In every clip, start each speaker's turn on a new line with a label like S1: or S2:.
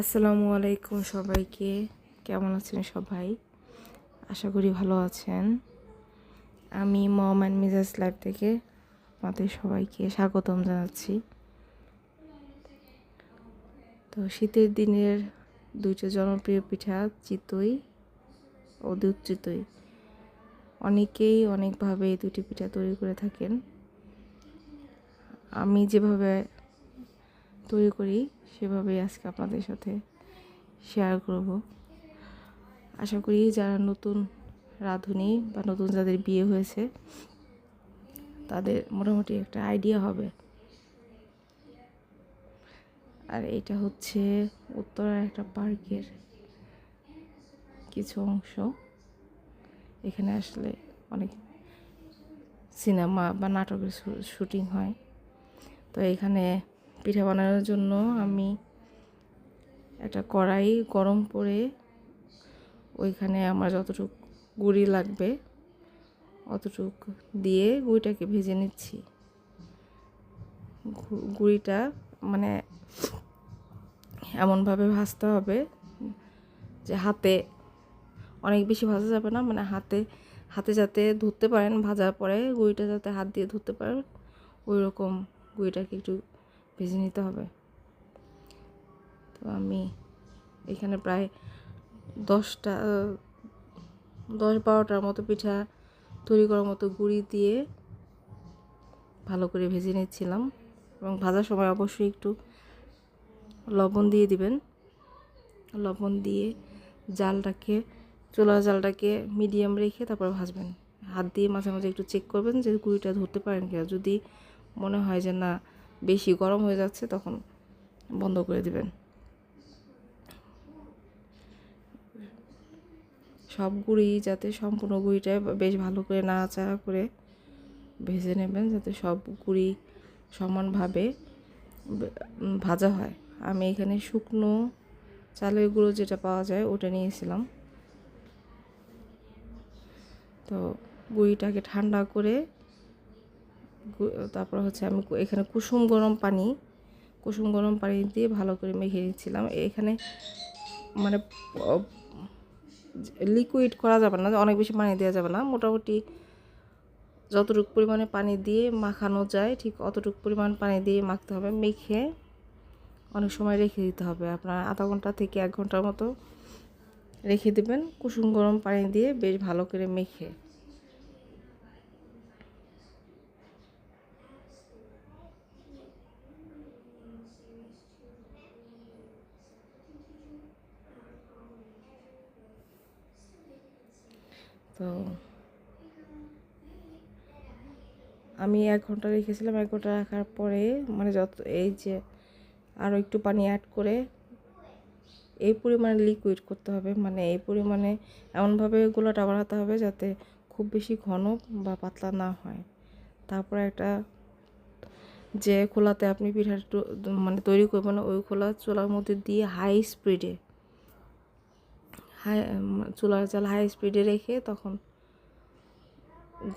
S1: আসসালামু আলাইকুম সবাইকে। কেমন আছেন সবাই? আশা করি ভালো আছেন। আমি মম অ্যান্ড মিজাজ লাইফ থেকে আমাদের সবাইকে স্বাগতম জানাচ্ছি। তো শীতের দিনের দুইটা জনপ্রিয় পিঠা চিতই ও দুধ চিতই। অনেকেই অনেকভাবে এই দুটি পিঠা তৈরি করে থাকেন। আমি যেভাবে তৈরি করি, সেভাবেই আজকে আপনাদের সাথে শেয়ার করব। আশা করি যারা নতুন রাঁধুনি বা নতুন যাদের বিয়ে হয়েছে, তাদের মোটামুটি একটা আইডিয়া হবে। আর এটা হচ্ছে উত্তরার একটা পার্কের কিছু অংশ। এখানে আসলে অনেক সিনেমা বা নাটকের শুটিং হয়। তো এখানে পিঠা বানানোর জন্য আমি একটা কড়াই গরম করে ওইখানে আমার যতটুক গুড়ি লাগবে, অতটুক দিয়ে গুঁড়িটাকে ভেজে নিচ্ছি। গুঁড়িটা মানে এমনভাবে ভাজতে হবে যে হাতে অনেক বেশি ভাজা যাবে না মানে হাতে হাতে যাতে ধরতে পারেন, ভাজার পরে গুঁড়িটা যাতে হাত দিয়ে ধরতে পারেন ওই রকম গুঁড়িটাকে একটু ভেজে নিতে হবে। তো আমি এখানে প্রায় দশটা, দশ বারোটার মতো পিঠা তৈরি করার মতো গুঁড়ি দিয়ে ভালো করে ভেজে নিচ্ছিলাম এবং ভাজার সময় অবশ্যই একটু লবণ দিয়ে দিবেন। লবণ দিয়ে জালটাকে চোলা জালটাকে মিডিয়াম রেখে তারপর ভাজবেন। হাত দিয়ে মাঝে মাঝে একটু চেক করবেন যে গুঁড়িটা ধরতে পারেন কিনা। যদি মনে হয় যে না বেশি গরম হয়ে যাচ্ছে, তখন বন্ধ করে দিবেন। সব গুঁড়ি যাতে সম্পূর্ণ গুঁড়িটা বেশ ভালো করে নাড়াচাড়া করে ভেজে নেবেন, যাতে সব গুঁড়ি সমানভাবে ভাজা হয়। আমি এখানে শুকনো চালের গুঁড়ো যেটা পাওয়া যায়, ওটা নিয়েছিলাম। তো গুঁড়িটাকে ঠান্ডা করে তারপর হচ্ছে আমি এখানে কুসুম গরম পানি, কুসুম গরম পানি দিয়ে ভালো করে মেখে নিচ্ছিলাম। এখানে মানে লিকুইড করা যাবে না, অনেক বেশি পানি দেওয়া যাবে না। মোটামুটি যতটুকু পরিমাণে পানি দিয়ে মাখানো যায়, ঠিক অতটুকু পরিমাণ পানি দিয়ে মাখতে হবে। মেখে অনেক সময় রেখে দিতে হবে। আপনার আধা ঘণ্টা থেকে এক ঘণ্টার মতো রেখে দেবেন। কুসুম গরম পানি দিয়ে বেশ ভালো করে মেখে। তো আমি এক ঘণ্টা রেখেছিলাম, এক ঘণ্টা রাখার পরে মানে যত, এই যে আরও একটু পানি অ্যাড করে এই পরিমাণে লিকুইড করতে হবে। মানে এই পরিমাণে এমনভাবে গোলাটা বানাতে হবে যাতে খুব বেশি ঘন বা পাতলা না হয়। তারপরে একটা যে খোলাতে আপনি পিঠা মানে তৈরি করবেন, ওই খোলা চোলার মধ্যে দিয়ে হাই স্পিডে হাই চুলার জাল হাই স্পিডে রেখে তখন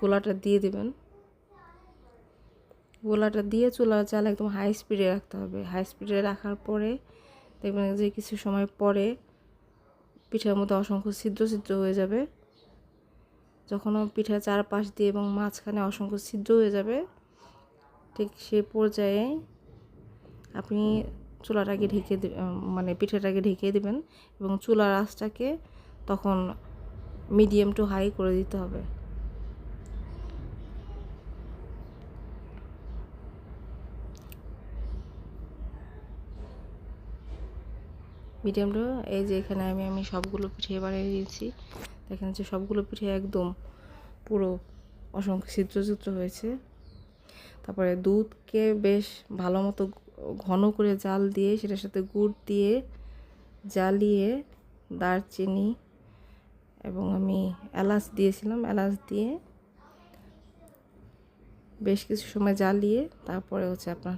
S1: গোলাটা দিয়ে দেবেন। গোলাটা দিয়ে চুলার জাল একদম হাই স্পিডে রাখতে হবে। হাই স্পিডে রাখার পরে দেখবেন যে কিছু সময় পরে পিঠার মধ্যে অসংখ্য ছিদ্র ছিদ্র হয়ে যাবে। যখন পিঠার চারপাশ দিয়ে এবং মাঝখানে অসংখ্য ছিদ্র হয়ে যাবে, ঠিক সে পর্যায়ে আপনি চুলাটাকে ঢেকে মানে পিঠাটাকে ঢেকে দেবেন এবং চুলার আঁচটাকে তখন মিডিয়াম টু হাই করে দিতে হবে। মিডিয়াম টু এই যে এখানে আমি আমি সবগুলো পিঠে বানিয়ে দিয়েছি। দেখেন যে সবগুলো পিঠে একদম পুরো অসংখ্য ছিদ্র চিত্র হয়েছে। তারপরে দুধকে বেশ ভালো মতো ঘন করে জাল দিয়ে সেটার সাথে গুড় দিয়ে জ্বালিয়ে দারচিনি এবং আমি এলাচ দিয়েছিলাম, এলাচ দিয়ে বেশ কিছু সময় জ্বালিয়ে তারপরে হচ্ছে আপনার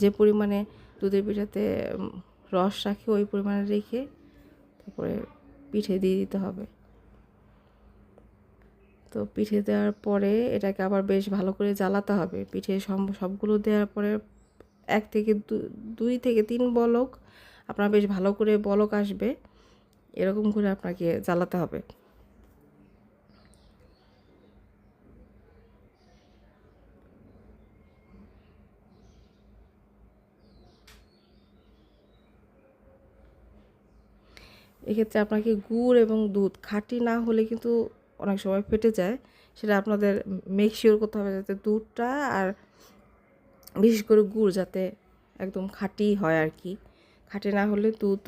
S1: যে পরিমাণে দুধের পিঠাতে রস রাখে ওই পরিমাণে রেখে তারপরে পিঠে দিয়ে দিতে হবে। তো পিঠে দেওয়ার পরে এটাকে আবার বেশ ভালো করে জ্বালাতে হবে। পিঠে সবগুলো দেওয়ার পরে এক থেকে দুই থেকে তিন বলক, আপনার বেশ ভালো করে বলক আসবে, এরকম করে আপনাকে জ্বালাতে হবে। এক্ষেত্রে আপনাকে গুড় এবং দুধ, খাঁটি না হলে কিন্তু অনেক সময় ফেটে যায়, সেটা আপনাদের মেক শিওর করতে হবে যাতে দুধটা আর বিশেষ করে গুড় যাতে একদম খাঁটি হয় আর কি। খাঁটি না হলে দুধ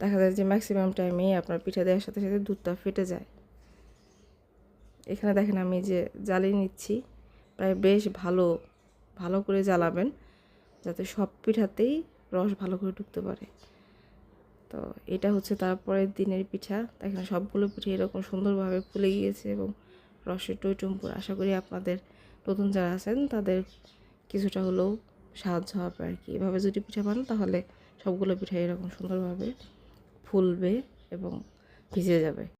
S1: দেখা যায় যে ম্যাক্সিমাম টাইমেই আপনার পিঠা দেওয়ার সাথে সাথে দুধটা ফেটে যায়। এখানে দেখেন আমি যে জ্বালিয়ে নিচ্ছি। প্রায় বেশ ভালো ভালো করে জ্বালাবেন যাতে সব পিঠাতেই রস ভালো করে ঢুকতে পারে। তো এটা হচ্ছে তারপরের দিনের পিঠা। দেখেন সবগুলো পিঠে এরকম সুন্দরভাবে ফুলে গিয়েছে এবং রসের টইটুম্পুর। আশা করি আপনাদের, নতুন যারা আছেন তাদের কিছুটা হলেও সাহায্য হবে আর কি। এভাবে যদি পিঠে পান তাহলে সবগুলো পিঠা এরকম সুন্দরভাবে ফুলবে এবং ভিজে যাবে।